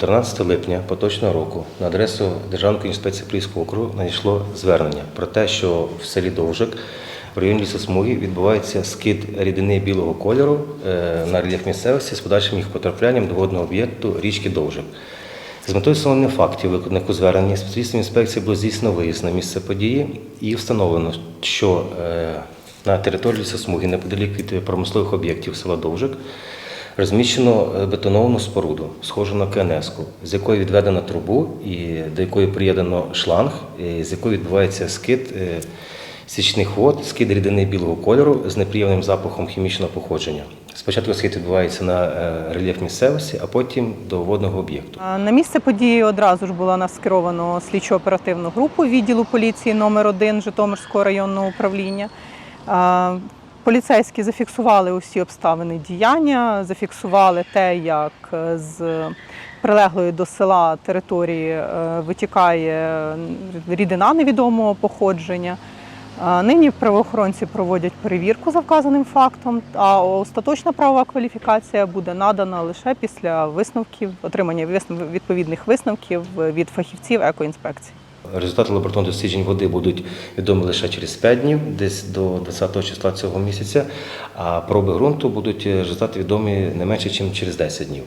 13 липня поточного року на адресу Державної інспекції Поліського округу надійшло звернення про те, що в селі Довжик в районі лісосмуги відбувається скид рідини білого кольору е, на рельєф місцевості з подальшим їх потраплянням до водного об'єкту річки Довжик. З метою встановлення фактів виконаних у зверненні спеціалістами інспекції було здійснено виїзд на місце події і встановлено, що е, на території лісосмуги неподалік від промислових об'єктів села Довжик розміщено е, бетоновану споруду, схожу на КНС-ку, з якої відведено трубу і до якої приєднано шланг, і з якої відбувається скид е, січних вод, скид рідини білого кольору з неприємним запахом хімічного походження. Спочатку скид відбувається на е, рельєф місцевості, а потім до водного об'єкту. На місце події одразу ж була нас скеровано слідчо-оперативну групу відділу поліції номер 1 Житомирського районного управління. Поліцейські зафіксували усі обставини діяння, зафіксували те, як е, з прилеглої до села території е, витікає рідина невідомого походження. Нині правоохоронці проводять перевірку за вказаним фактом, а остаточна правова кваліфікація буде надана лише після висновків, отримання відповідних висновків від фахівців екоінспекції. Результати лабораторних досліджень води будуть відомі лише через 5 днів, десь до 20 числа цього місяця, а проби ґрунту будуть е, результати відомі не менше, ніж через 10 днів.